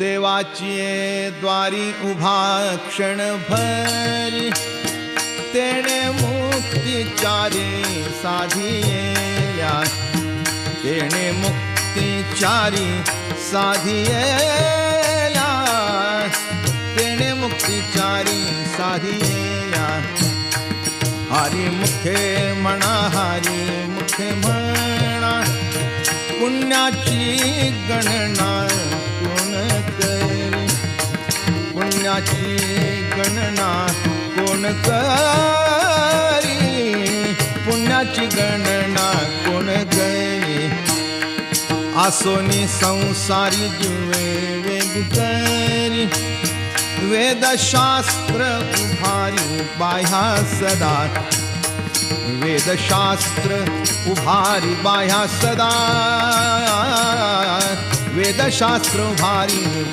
देवाची द्वारी उभा क्षणभरी तेणे मुक्तिचारी साधिया तेणे मुक्तिचारी साधिया तेणे मुक्तिचारी साधिया हरी मुखे म्हणा हरी मुखे म्हणा पुण्याची गणना पुण्याची गणना कोण करी? पुण्याची गणना कोण करी? आसोनी संसारी जीवे वेग करी. वेदशास्त्र उभारी बाह्या सदा. वेदशास्त्र उभारी बाह्या सदा. वेदशास्त्र उभारी